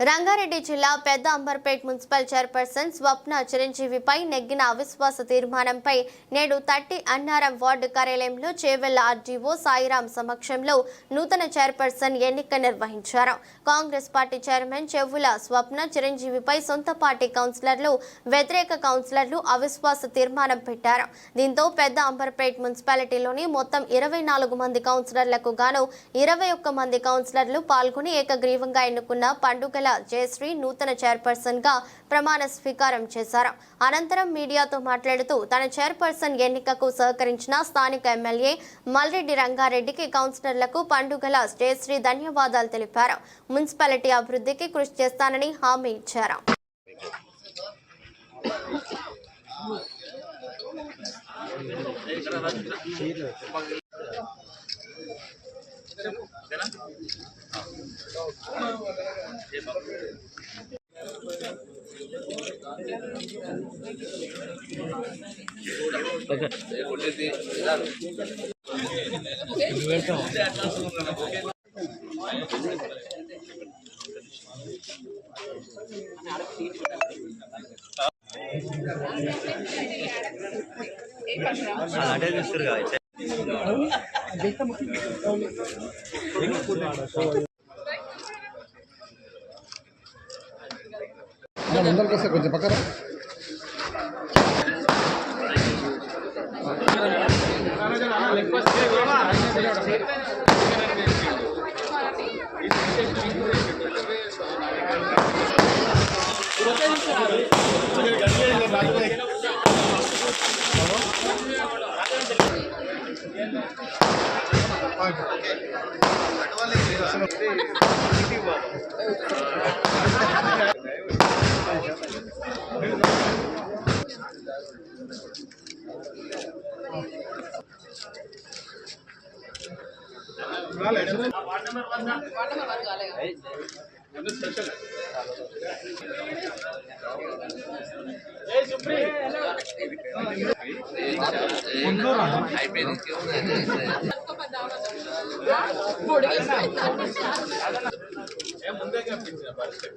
రంగారెడ్డి జిల్లా పెద్ద Amberpet municipal chairperson Swapna చిరంజీవిపై నెగ్గిన అవిశ్వాస తీర్మానంపై నేడు తట్టి అన్నారం వార్డు కార్యాలయంలో చేవెళ్ళ ఆర్డీఓ సాయిరాం సమక్షంలో నూతన చైర్పర్సన్ ఎన్నిక నిర్వహించారు. కాంగ్రెస్ పార్టీ చైర్మన్ చెవుల స్వప్న చిరంజీవిపై సొంత పార్టీ కౌన్సిలర్లు వ్యతిరేక కౌన్సిలర్లు అవిశ్వాస తీర్మానం పెట్టారు. దీంతో పెద్ద అంబర్పేట్ మున్సిపాలిటీలోని మొత్తం ఇరవై నాలుగు మంది కౌన్సిలర్లకు గాను ఇరవై ఒక్క మంది కౌన్సిలర్లు పాల్గొని ఏకగ్రీవంగా ఎన్నుకున్న పండుగల జయశ్రీ నూతన చైర్పర్సన్గా ప్రమాణ స్వీకారం చేశారు. అనంతరం మీడియాతో మాట్లాడుతూ తన చైర్పర్సన్ ఎన్నికకు సహకరించిన స్థానిక ఎమ్మెల్యే మల్రెడ్డి రంగారెడ్డికి కౌన్సిలర్లకు పండుగల జయశ్రీ ధన్యవాదాలు తెలిపారు. మున్సిపాలిటీ అభివృద్ధికి కృషి చేస్తానని హామీ ఇచ్చారు. అటే చూస్తారు ముందరికి వస్తే కొంచెం పక్కన అయిపోయింది ముందే కనిపించిన పరిస్థితి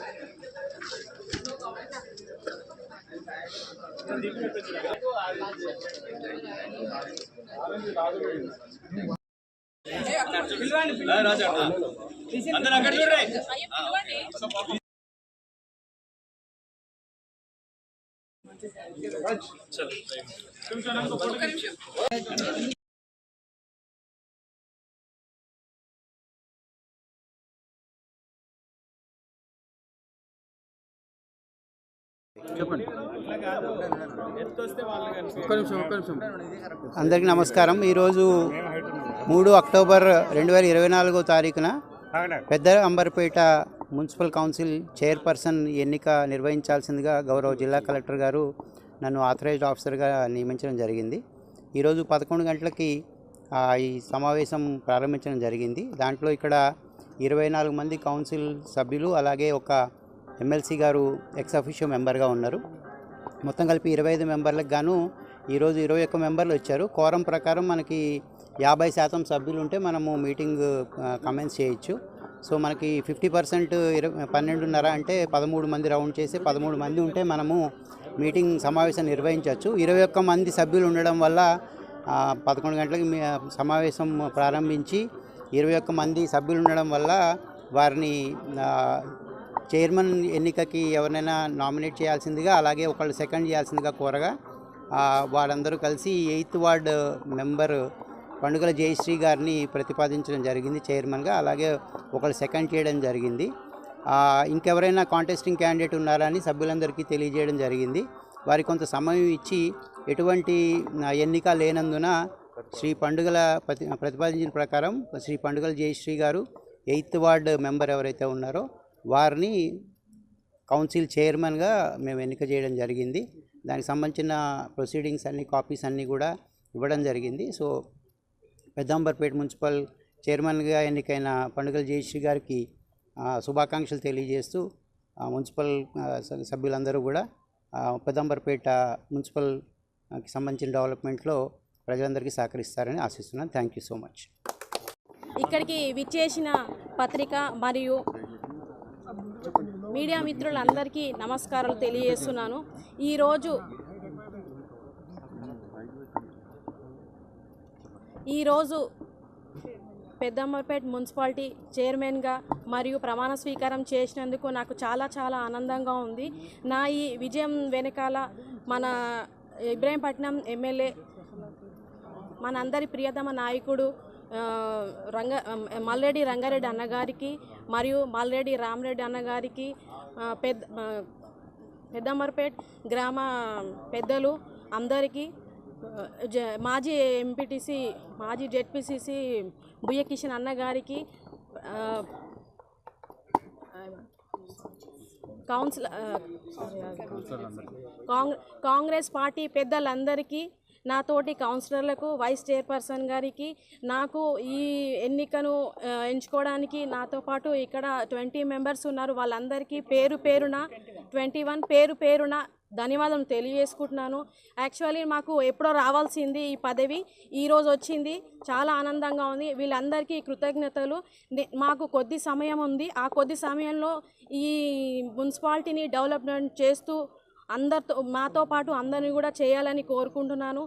అందరు అక్కడ చూడండి అందరికీ నమస్కారం. ఈరోజు మూడు అక్టోబర్ రెండు వేల ఇరవై నాలుగో తారీఖున పెద్ద అంబర్పేట మున్సిపల్ కౌన్సిల్ చైర్పర్సన్ ఎన్నిక నిర్వహించాల్సిందిగా గౌరవ జిల్లా కలెక్టర్ గారు నన్ను ఆథరైజ్డ్ ఆఫీసర్గా నియమించడం జరిగింది. ఈరోజు పదకొండు గంటలకి ఈ సమావేశం ప్రారంభించడం జరిగింది. దాంట్లో ఇక్కడ ఇరవై నాలుగు మంది కౌన్సిల్ సభ్యులు అలాగే ఒక ఎమ్మెల్సీ గారు ఎక్స్ అఫీషియో మెంబర్గా ఉన్నారు. మొత్తం కలిపి ఇరవై ఐదు మెంబర్లకు గాను ఈరోజు ఇరవై ఒక్క మెంబర్లు వచ్చారు. కోరం ప్రకారం మనకి యాభై శాతం సభ్యులు ఉంటే మనము మీటింగ్ కమెంట్స్ చేయొచ్చు. సో మనకి ఫిఫ్టీ పర్సెంట్ ఇరవై పన్నెండున్నర అంటే పదమూడు మంది రౌండ్ చేసి పదమూడు మంది ఉంటే మనము మీటింగ్ సమావేశం నిర్వహించవచ్చు. ఇరవై ఒక్క మంది సభ్యులు ఉండడం వల్ల పదకొండు గంటలకు సమావేశం ప్రారంభించి ఇరవై ఒక్క మంది సభ్యులు ఉండడం వల్ల వారిని చైర్మన్ ఎన్నికకి ఎవరినైనా నామినేట్ చేయాల్సిందిగా అలాగే ఒకళ్ళు సెకండ్ చేయాల్సిందిగా కోరగా వారందరూ వాళ్ళందరూ కలిసి ఎయిత్ వార్డ్ మెంబర్ పండుగల జయశ్రీ గారిని ప్రతిపాదించడం జరిగింది చైర్మన్గా అలాగే ఒకళ్ళు సెకండ్ చేయడం జరిగింది. ఇంకెవరైనా కాంటెస్టింగ్ క్యాండిడేట్ ఉన్నారని సభ్యులందరికీ తెలియజేయడం జరిగింది. వారికి కొంత సమయం ఇచ్చి ఎటువంటి ఎన్నిక లేనందున శ్రీ పండుగల ప్రతి ప్రతిపాదించిన ప్రకారం శ్రీ పండుగల జయశ్రీ గారు ఎయిత్ వార్డ్ మెంబర్ ఎవరైతే ఉన్నారో వారిని కౌన్సిల్ చైర్మన్గా మేము ఎన్నిక చేయడం జరిగింది. దానికి సంబంధించిన ప్రొసీడింగ్స్ అన్ని కాపీస్ అన్నీ కూడా ఇవ్వడం జరిగింది. సో పెద్దాంబర్పేట మున్సిపల్ చైర్మన్గా ఎన్నికైన పండుగల జయశ్రీ గారికి శుభాకాంక్షలు తెలియజేస్తూ మున్సిపల్ సభ్యులందరూ కూడా ఆ, పెద్దాంబర్పేట సంబంధించిన డెవలప్మెంట్లో ప్రజలందరికీ సహకరిస్తారని ఆశిస్తున్నాను. Thank you so much. ఇక్కడికి విచ్చేసిన పత్రిక మరియు మీడియా మిత్రులందరికీ నమస్కారాలు తెలియజేస్తున్నాను. ఈరోజు ఈరోజు పెద్దమ్మపేట మున్సిపాలిటీ చైర్మన్గా మరియు ప్రమాణ స్వీకారం చేసినందుకు నాకు చాలా చాలా ఆనందంగా ఉంది. నా ఈ విజయం వెనకాల మన ఇబ్రాహీంపట్నం ఎమ్మెల్యే మనందరి ప్రియతమ నాయకుడు రంగ మల్రెడ్డి రంగారెడ్డి అన్నగారికి మరియు మల్రెడ్డి రామరెడ్డి అన్నగారికి పెద్ద పెద్దమ్మర్పేట్ గ్రామ పెద్దలు అందరికీ మాజీ ఎంపీటీసీ మాజీ జెడ్పీసీసీ బుయ్య కిషన్ అన్నగారికి కౌన్సిల్ కాంగ్రెస్ పార్టీ పెద్దలందరికీ నాతోటి కౌన్సిలర్లకు వైస్ చైర్పర్సన్ గారికి నాకు ఈ ఎన్నికను ఎంచుకోవడానికి నాతో పాటు ఇక్కడ ట్వంటీ మెంబర్స్ ఉన్నారు. వాళ్ళందరికీ పేరు పేరున ట్వంటీ వన్ పేరు పేరున ధన్యవాదం తెలియజేసుకుంటున్నాను. యాక్చువల్లీ మాకు ఎప్పుడో రావాల్సింది ఈ పదవి ఈరోజు వచ్చింది. చాలా ఆనందంగా ఉంది. వీళ్ళందరికీ కృతజ్ఞతలు. మాకు కొద్ది సమయం ఉంది. ఆ కొద్ది సమయంలో ఈ మున్సిపాలిటీని డెవలప్మెంట్ చేస్తూ అందరితో మాతో పాటు అందరిని కూడా చేయాలని కోరుకుంటున్నాను.